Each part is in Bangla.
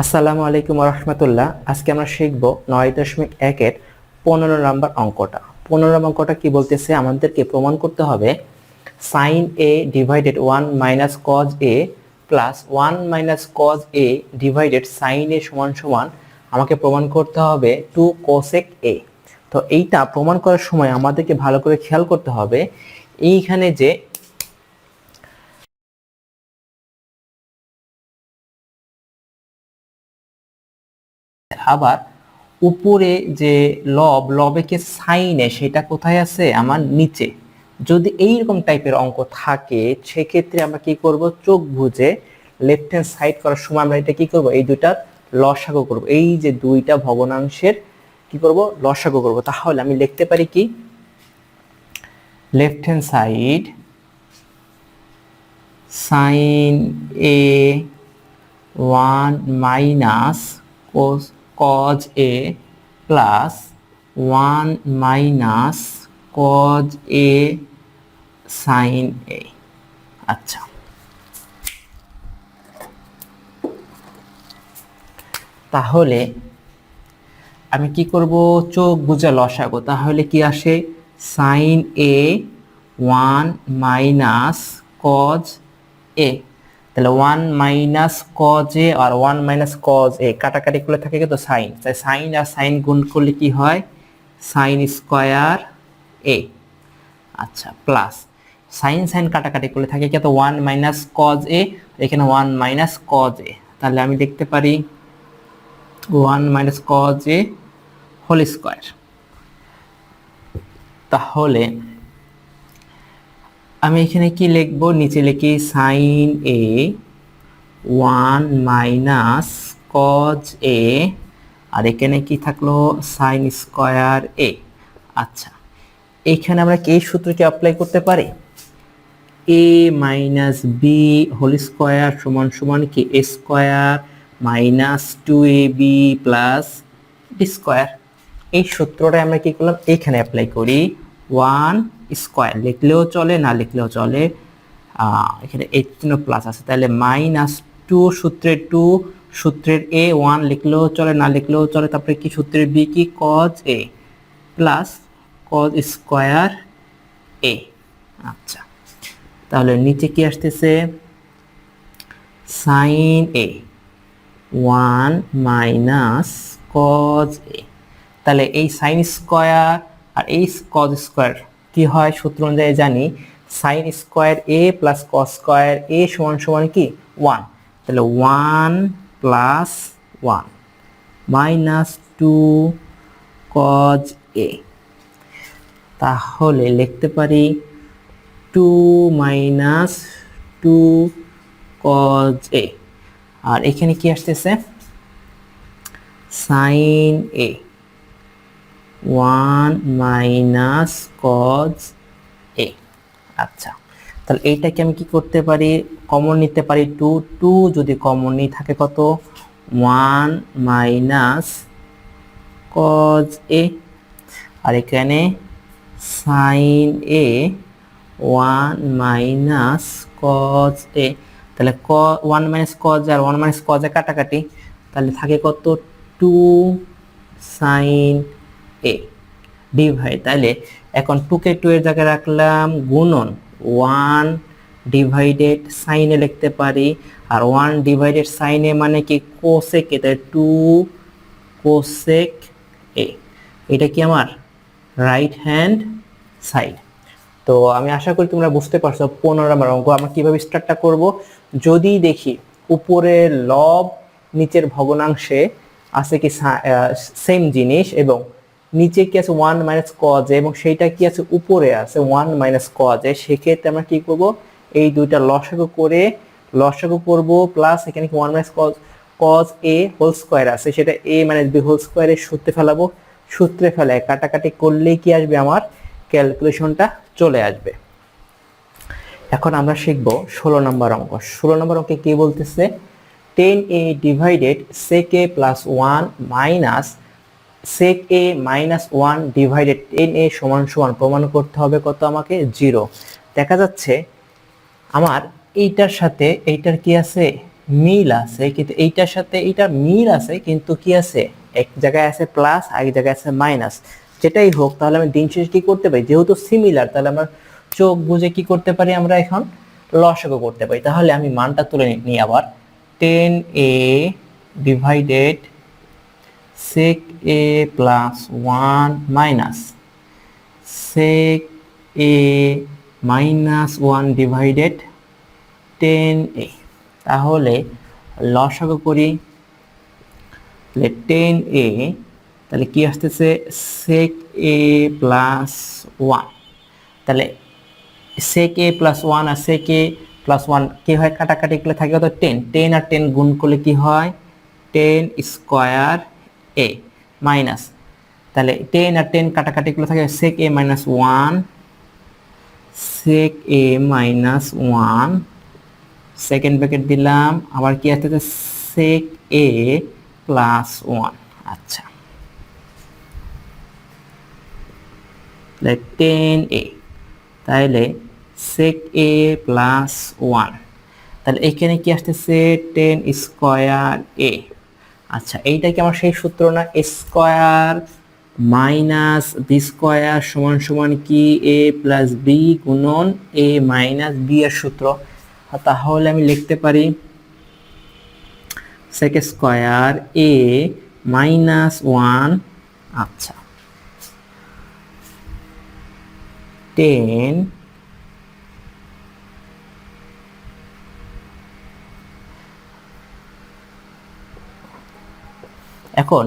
আসসালামু আলাইকুম রহমতুল্লাহ। আজকে আমরা শিখব নয় দশমিক একের পনেরো নম্বর অঙ্কটা। পনেরো নম্বর অঙ্কটা কি বলতেছে? আমাদেরকে প্রমাণ করতে হবে। Sine A divided one minus cos A plus one minus cos A divided sine A সমান সমান আমাকে প্রমাণ করতে হবে টু কোসেক এ তো এইটা প্রমাণ করার সময় আমাদেরকে ভালো করে খেয়াল করতে হবে। এইখানে যে আবার উপরে যে লব লবেকে সাইনে সেটা কোথায় আছে? আমার নিচে। যদি এইরকম টাইপের অঙ্ক থাকে, সেক্ষেত্রে আমরা কি করব? চোখ বুঝে লেফট হ্যান্ড সাইড করার সময় আমরা এটা কি করব? এই দুইটার লসাগু করব। এই যে দুইটা ভগ্নাংশের কি করব? লসাগু করব। তাহলে আমি লিখতে পারি কি? Left hand side sine A one minus cos cos a plus 1 minus cos a sin a আচ্ছা। তাহলে আমি কি করব? চোখ বুঝে লসাগো। তাহলে কি আসে? Sine A one minus cos A তাহলে ওয়ান মাইনাস কজ এ আর ওয়ান মাইনাস কজ এ কাটাকাটি করলে থাকে কিন্তু সাইন তাই সাইন আর সাইন গুণ করলে কি হয়? সাইন স্কোয়ার এ আচ্ছা প্লাস সাইন সাইন কাটাকাটি করলে থাকে কত ওয়ান মাইনাস কজ এ এখানে ওয়ান মাইনাস কজ এ তাহলে আমি লিখতে পারি one minus cos A whole square তাহলে আমি এখানে কি লিখব? নিচে লিখি sine A one minus cos A আর এখানে কি থাকল? সাইন স্কোয়ার এ আচ্ছা এখানে আমরা কি এই সূত্রকে অ্যাপ্লাই করতে পারি? A minus B whole square সমান সমান কি? A square minus two A B plus D square এই সূত্রটা আমরা কি করলাম? এখানে অ্যাপ্লাই করি। ওয়ান স্কোয়ার লিখলেও চলে, না লিখলেও চলে। এখানে এইট চিহ্ন প্লাস আছে। তাহলে মাইনাস টু সূত্রের টু সূত্রের এ ওয়ান লিখলেও চলে, না লিখলেও চলে। তারপরে কি সূত্রের বি কি? Cos A plus cos square A আচ্ছা। তাহলে নিচে কি আসতেছে? Sine A one minus cos A তাহলে এই সাইন স্কোয়ার আর এই কজ স্কোয়ার কি হয়? সূত্র অনুযায়ী জানি sine square A plus cos square A সমান সমান কি? ওয়ান তাহলে one plus one minus two cos A তাহলে লিখতে পারি two minus two cos A আর এখানে কি আসতেছে? Sine A one minus cos A. আচ্ছা তাহলে এইটাকে আমি কি করতে পারি? কমন নিতে পারি টু টু যদি কমন নিয়ে থাকে কত? One minus cos A. আর এখানে sine A one minus cos A. তাহলে ক ওয়ান মাইনাস কজ আর ওয়ান মাইনাস কজে কাটাকাটি। তাহলে থাকে কত? টু সাইন এ ডিভাইড তাহলে এখন টুকে টু এর জায়গায় রাখলাম গুণন ওয়ান ডিভাইডেড সাইনে লিখতে পারি। আর ওয়ান ডিভাইডেড সাইনে মানে কি? কোসেক এ তাহলে টু কোসেক এ এটা কি আমার? রাইট হ্যান্ড সাইড তো আমি আশা করি তোমরা বুঝতে পারছ পনেরো নম্বর অঙ্ক। আমরা কীভাবে স্টার্টটা করব? যদি দেখি উপরের লব নিচের ভগ্নাংশে আছে কি সেম জিনিস এবং নিচে কি আছে ওয়ান মাইনাস কজে এবং সেইটা কি আছে উপরে আছে ওয়ান মাইনাস কজে সেক্ষেত্রে আমরা কি করব? এই দুইটা লসাগু করে লসাগু করব প্লাস এখানে কি one minus cos cos A whole square আছে, সেটা এ মাইনাস বি হোল স্কোয়ারে সূত্রে ফেলাবো। সূত্রে ফেলে কাটাকাটি করলেই কি আসবে আমার? ক্যালকুলেশনটা চলে আসবে। এখন আমরা শিখব ষোলো নম্বর অঙ্ক। ষোলো নম্বর অঙ্কে কি বলতেছে? Tan A divided sec plus one minus sec A minus one divided tan A সমান সমান প্রমাণ করতে হবে কত আমাকে? জিরো দেখা যাচ্ছে আমার এইটার সাথে এইটার কি আছে? মিল আছে, কিন্তু এইটার সাথে এইটা মিল আছে, কিন্তু কি আছে? এক জায়গায় আছে প্লাস এক জায়গায় আছে মাইনাস যেটাই হোক, তাহলে আমি দিন শেষে কি করতে পারি? যেহেতু সিমিলার তাহলে আমার চোখ বুঝে কি করতে পারি আমরা এখন? লসাগু করতে পারি। তাহলে আমি মানটা তুলে নিই আবার। Tan A divided sec a plus 1 minus sec a minus 1 divided 10a তাহলে লসাগু করি তাহলে 10a তাহলে কি আসতেছে sec a plus 1 তাহলে sec a plus 1 আর sec a plus 1 কি হয় কাটাকাটি করলে থাকে কত 10 10 আর 10 গুণ করলে কি হয় 10 স্কয়ার a মাইনাস তাহলে 10 আর 10 কাটাকাটি করলে থাকে, sec a minus 1 sec a minus 1 second bracket দিলাম, আবার কি আসতেছে? sec a plus 1 আচ্ছা। তাহলে 10a তাহলে sec a প্লাস 1 তাহলে এখানে কি আসতেছে? 10 স্কয়ার a আচ্ছা এইটা কি আমার সেই সূত্র না? স্কয়ার মাইনাস বি স্কয়ার সমান সমান কি? এ প্লাস বি গুণন এ মাইনাস বি এর সূত্র। তাহলে আমি লিখতে পারি sec square A minus one আচ্ছা টেন এখন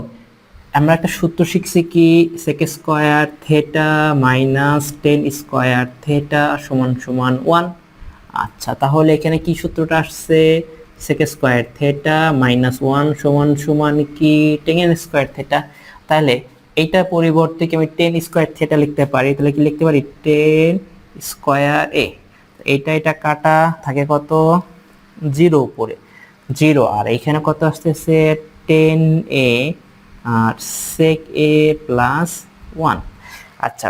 আমরা একটা সূত্র শিখছি কি sec square theta minus tan square theta সমান সমান ওয়ান আচ্ছা তাহলে এখানে কি সূত্রটা আসছে? Sec square theta minus one সমান সমান কি টেন স্কয়ার থেটা তাহলে এইটার পরিবর্তে কি আমি টেন স্কয়ার থেটা লিখতে পারি? তাহলে কি লিখতে পারি? টেন স্কয়ার এ এইটা, এটা কাটা থাকে কত? জিরো উপরে। জিরো আর এখানে কত আসতেছে? টেন এ আর সেক এ প্লাস ওয়ান আচ্ছা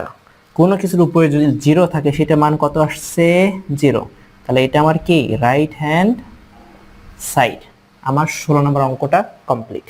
কোনো কিছুর উপরে যদি জিরো থাকে সেটা মান কত আসছে? জিরো তাহলে এটা আমার কি? রাইট হ্যান্ড সাইড আমার ষোলো নম্বর অঙ্কটা কমপ্লিট